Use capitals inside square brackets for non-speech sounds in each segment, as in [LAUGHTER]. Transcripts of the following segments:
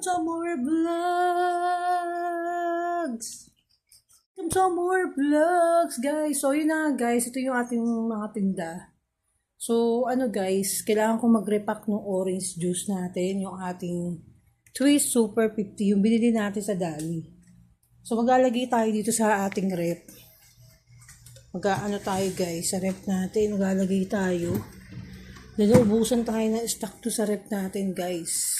Some more vlogs! Come some more vlogs, guys. So, yun na, guys. Ito yung ating mga tinda. So, ano guys, kailangan ko mag-repack ng orange juice natin, yung ating Twist Super 50, yung binili natin sa Dali. So, maglalagay tayo dito sa ating rep. Mag-ano tayo guys, sa rep natin, maglalagay tayo. Nalubusan tayo ng stock to sa rep natin guys.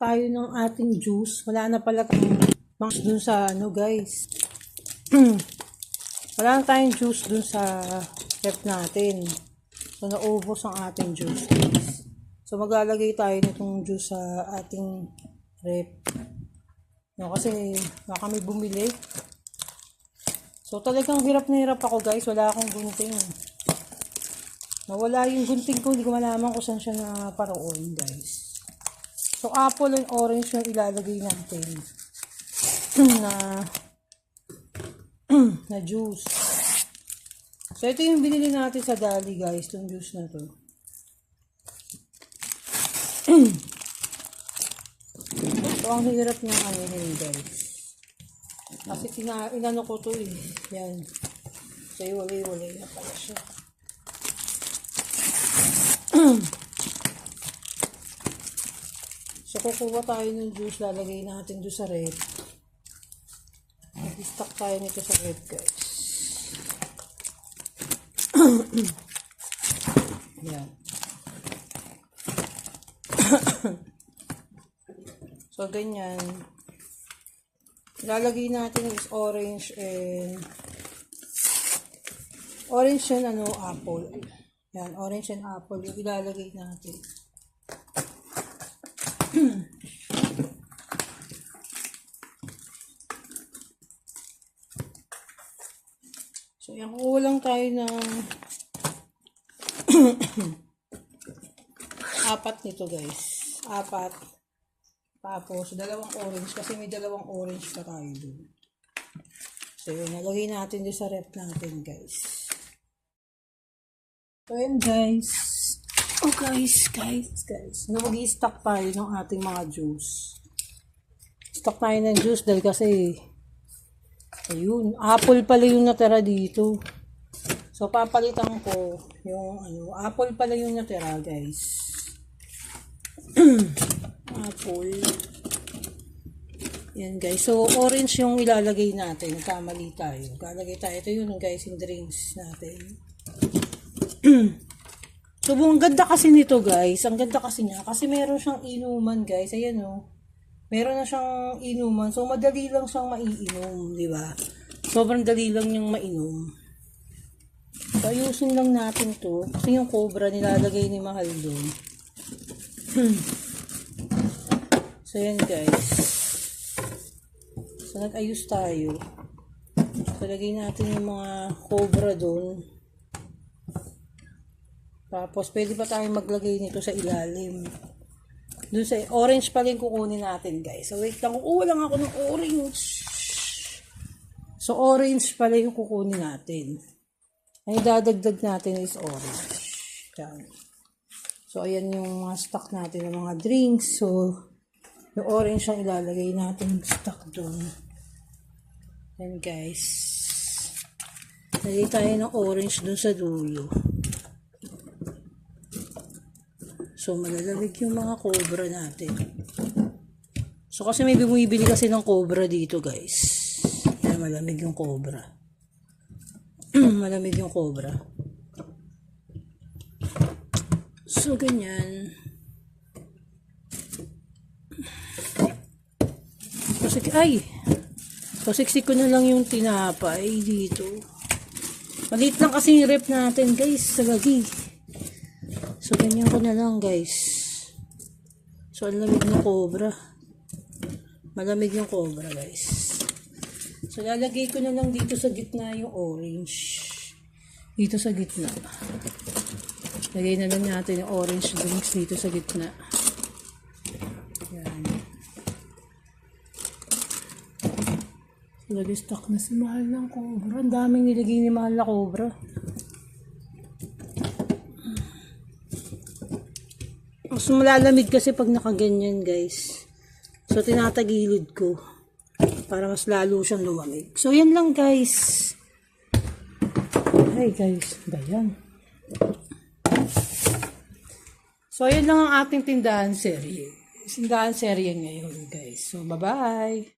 Tayo ng ating juice. Wala na pala tayong bangs dun sa ano guys. [CLEARS THROAT] Wala na tayong juice dun sa rep natin. So, naubos ang ating juice guys. So, maglalagay tayo nitong juice sa ating rep. No, kasi baka may bumili. So, talagang hirap na hirap ako guys. Wala akong gunting. Nawala yung gunting ko. Hindi ko malaman kung saan siya na paroon guys. So, apple and orange yung ilalagay natin. [CLEARS THROAT] na [CLEARS THROAT] na juice. So, ito yung binili natin sa Dali, guys. Itong juice na to. [CLEARS THROAT] so, ang hirap ng ano guys. Kasi inano ko to eh. Yan. So, iwalay-walay na pala siya. So, kukuha tayo ng juice. Lalagay natin doon sa rep. Mag-stock tayo nito sa rep, guys. [CLEARS THROAT] Yan. [CLEARS THROAT] so, ganyan. Lalagay natin is orange and orange and ano, apple. Yan, orange and apple. Yung ilalagay natin. So, yan, lang tayo ng [COUGHS] apat nito guys. Apat. Tapos, dalawang orange kasi may dalawang orange pa tayo dun. So, yun, nalagay natin dun sa rep natin guys. So, yun guys. Oh guys, guys, guys. No, mag-i-stock tayo ng ating mga juice. Stock tayo ng juice dahil kasi Ayun, apple pala yung natira dito. So, papalitan ko yung ano, apple pala yung natira, guys. [CLEARS THROAT] apple. Yan, guys. So, orange yung ilalagay natin. Kamali tayo. Lalagay tayo. Ito yun, guys, yung drinks natin. [CLEARS THROAT] so, ang ganda kasi nito, guys. Ang ganda kasi niya. Kasi meron siyang inuman, guys. Ayan, oh meron na siyang inuman. So, madali lang siyang maiinom, di ba? Sobrang dali lang niyang mainom. So, ayusin lang natin to. Kasi yung cobra nilalagay ni Mahal doon. [CLEARS THROAT] so, yan guys. So, nag-ayos tayo. So, lagay natin yung mga cobra doon. Tapos, pwede pa tayong maglagay nito sa ilalim. Doon sa orange pa rin kukunin natin, guys. So, wait lang. Kukuha lang ako ng orange. So, orange pala yung kukunin natin. Ang idadagdag natin is orange. Yan. So, ayan yung mga stock natin ng mga drinks. So, yung orange ang ilalagay natin stock doon. Yan, guys. Lagay tayo ng orange doon sa dulo. So, malalamig yung mga cobra natin. So, kasi may bumibili kasi ng cobra dito, guys. Kaya malamig yung cobra. [CLEARS THROAT] malamig yung cobra. So, ganyan. So, ay! So, siksik ko na lang yung tinapay dito. Maliit lang kasi yung rep natin, guys, sa gagi. So, ganyan ko na lang, guys. So, ang lamig ng cobra. Malamig yung cobra, guys. So, lalagay ko na lang dito sa gitna yung orange. Dito sa gitna. Lagay na lang natin yung orange drinks dito sa gitna. Yan. Nag-stock na si Mahal ng cobra. Ang daming nilagay ni Mahal na cobra. Mas malalamig kasi pag nakaganyan, guys. So, tinatagilid ko para mas lalo siyang lumamig. So, yan lang guys. Hey guys, ba yan? So, ayun lang ang ating tindahan serye. Tindahan serye ngayon guys. So, bye-bye!